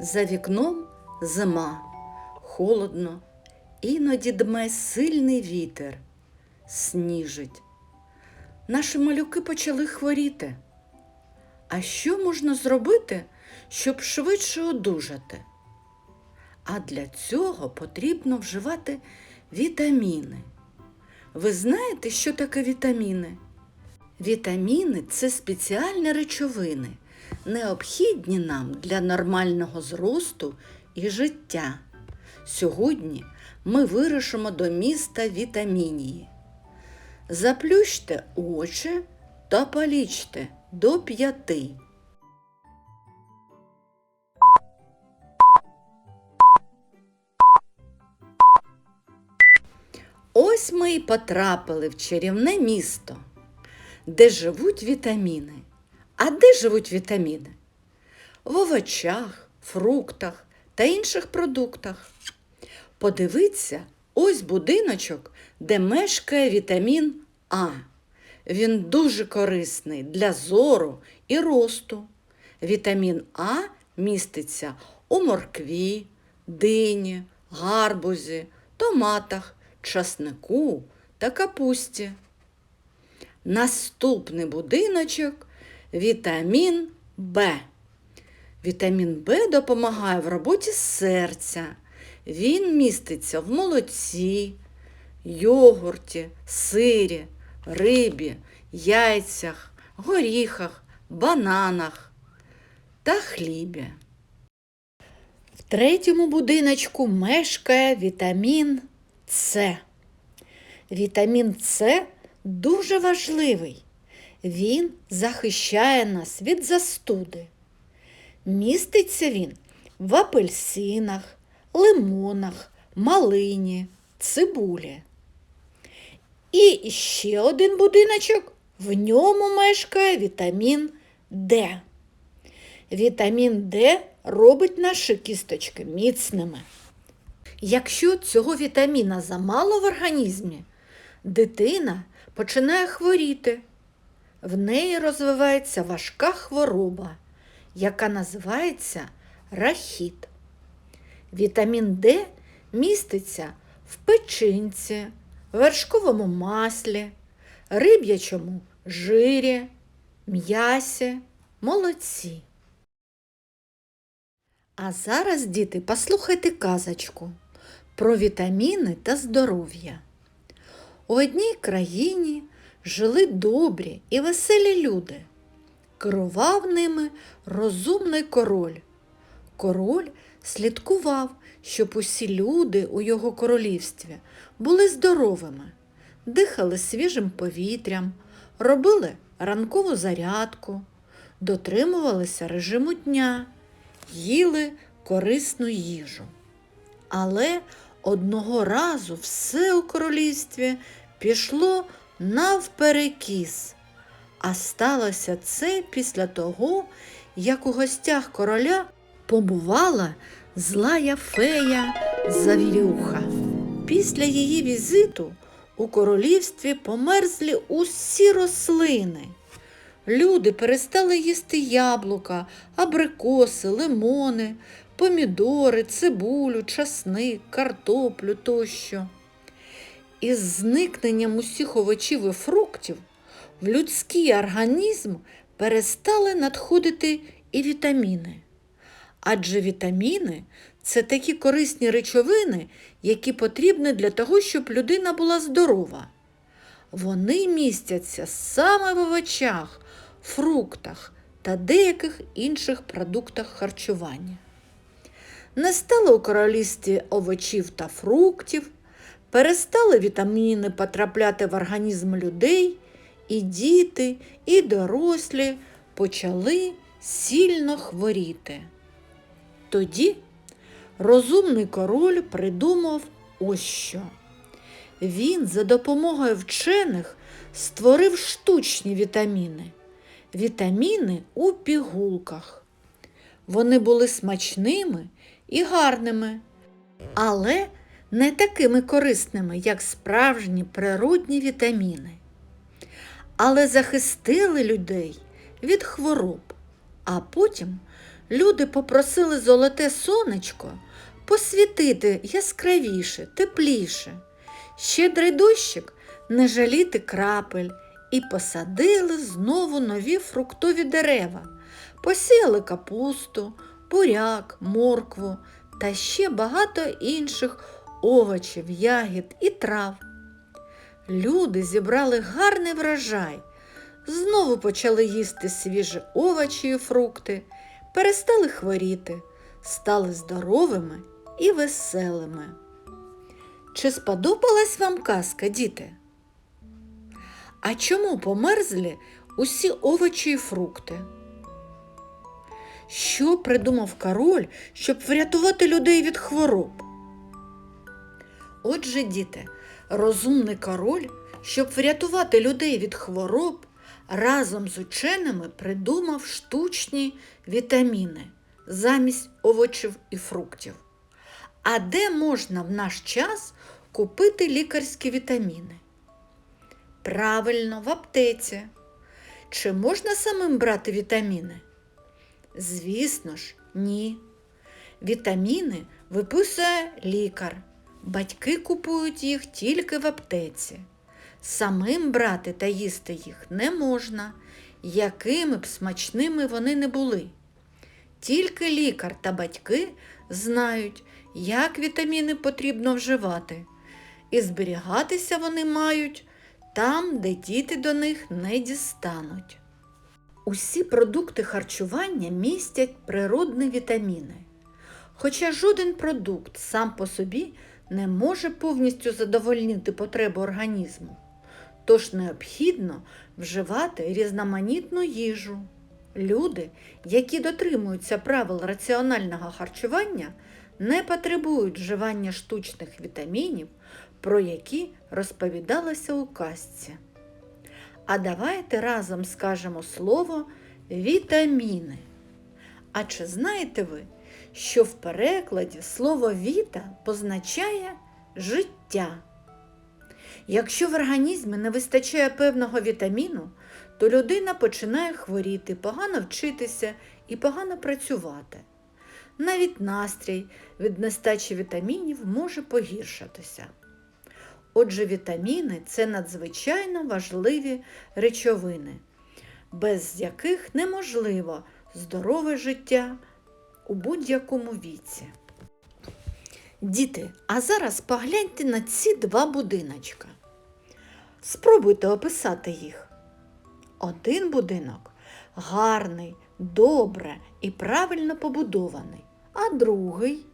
За вікном зима, холодно, іноді дме сильний вітер, сніжить. Наші малюки почали хворіти. А що можна зробити, щоб швидше одужати? А для цього потрібно вживати вітаміни. Ви знаєте, що таке вітаміни? Вітаміни це спеціальні речовини, необхідні нам для нормального зросту і життя. Сьогодні ми вирушимо до міста Вітамінії. Заплющте очі та полічте до п'яти. Ось ми й потрапили в чарівне місто, де живуть вітаміни. А де живуть вітаміни? В овочах, фруктах та інших продуктах. Подивіться, ось будиночок, де мешкає вітамін А. Він дуже корисний для зору і росту. Вітамін А міститься у моркві, дині, гарбузі, томатах, часнику та капусті. Наступний будиночок вітамін Б. Вітамін Б допомагає в роботі серця. Він міститься в молоці, йогурті, сирі, рибі, яйцях, горіхах, бананах та хлібі. В третьому будиночку мешкає вітамін С. Вітамін С дуже важливий. Він захищає нас від застуди. Міститься він в апельсинах, лимонах, малині, цибулі. І ще один будиночок, в ньому мешкає вітамін Д. Вітамін Д робить наші кісточки міцними. Якщо цього вітаміна замало в організмі, дитина починає хворіти. В неї розвивається важка хвороба, яка називається рахіт. Вітамін Д міститься в печінці, вершковому маслі, риб'ячому жирі, м'ясі, молоці. А зараз, діти, послухайте казочку про вітаміни та здоров'я. У одній країні жили добрі і веселі люди. Керував ними розумний король. Король слідкував, щоб усі люди у його королівстві були здоровими, дихали свіжим повітрям, робили ранкову зарядку, дотримувалися режиму дня, їли корисну їжу. Але одного разу все у королівстві пішло навперекіс. А сталося це після того, як у гостях короля побувала злая фея Завірюха. Після її візиту у королівстві померзлі усі рослини. Люди перестали їсти яблука, абрикоси, лимони, помідори, цибулю, часник, картоплю тощо. Із зникненням усіх овочів і фруктів в людський організм перестали надходити і вітаміни. Адже вітаміни це такі корисні речовини, які потрібні для того, щоб людина була здорова. Вони містяться саме в овочах, фруктах та деяких інших продуктах харчування. Не стало у королівстві овочів та фруктів, перестали вітаміни потрапляти в організм людей, і діти, і дорослі почали сильно хворіти. Тоді розумний король придумав ось що. Він за допомогою вчених створив штучні вітаміни. Вітаміни у пігулках. Вони були смачними і гарними, але не такими корисними, як справжні природні вітаміни. Але захистили людей від хвороб, а потім люди попросили золоте сонечко посвітити яскравіше, тепліше. Щедрий дощик не жаліти крапель і посадили знову нові фруктові дерева, посіяли капусту, буряк, моркву та ще багато інших овочів, ягід і трав. Люди зібрали гарний врожай, знову почали їсти свіжі овочі і фрукти, перестали хворіти, стали здоровими і веселими. Чи сподобалась вам казка, діти? А чому померзлі усі овочі і фрукти? Що придумав король, щоб врятувати людей від хвороб? Отже, діти, розумний король, щоб врятувати людей від хвороб, разом з ученими придумав штучні вітаміни замість овочів і фруктів. А де можна в наш час купити лікарські вітаміни? Правильно, в аптеці. Чи можна самим брати вітаміни? Звісно ж, ні. Вітаміни виписує лікар. Батьки купують їх тільки в аптеці. Самим брати та їсти їх не можна, якими б смачними вони не були. Тільки лікар та батьки знають, як вітаміни потрібно вживати, і зберігатися вони мають там, де діти до них не дістануть. Усі продукти харчування містять природні вітаміни. Хоча жоден продукт сам по собі не може повністю задовольнити потреби організму, тож необхідно вживати різноманітну їжу. Люди, які дотримуються правил раціонального харчування, не потребують вживання штучних вітамінів, про які розповідалося у казці. А давайте разом скажемо слово вітаміни. А чи знаєте ви, що в перекладі слово віта позначає життя? Якщо в організмі не вистачає певного вітаміну, то людина починає хворіти, погано вчитися і погано працювати. Навіть настрій від нестачі вітамінів може погіршатися. Отже, вітаміни це надзвичайно важливі речовини, без яких неможливо здорове життя у будь-якому віці. Діти, а зараз погляньте на ці два будиночка. Спробуйте описати їх. Один будинок гарний, добре і правильно побудований, а другий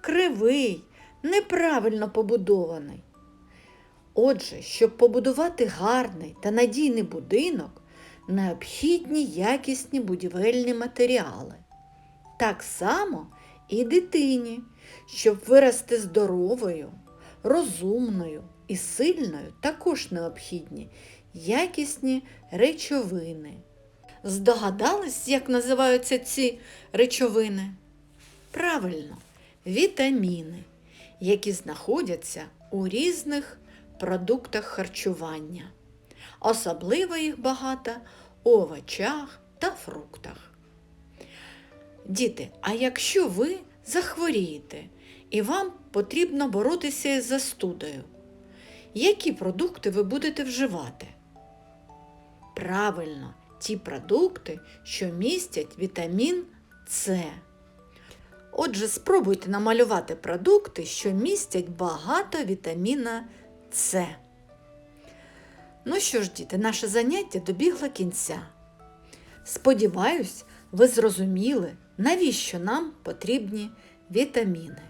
кривий, неправильно побудований. Отже, щоб побудувати гарний та надійний будинок, необхідні якісні будівельні матеріали. Так само і дитині, щоб вирости здоровою, розумною і сильною, також необхідні якісні речовини. Здогадались, як називаються ці речовини? Правильно, вітаміни, які знаходяться у різних продуктах харчування. Особливо їх багато у овочах та фруктах. Діти, а якщо ви захворієте і вам потрібно боротися із застудою, які продукти ви будете вживати? Правильно, ті продукти, що містять вітамін С. Отже, спробуйте намалювати продукти, що містять багато вітаміна С. Ну що ж, діти, наше заняття добігло кінця. Сподіваюсь, ви зрозуміли, навіщо нам потрібні вітаміни.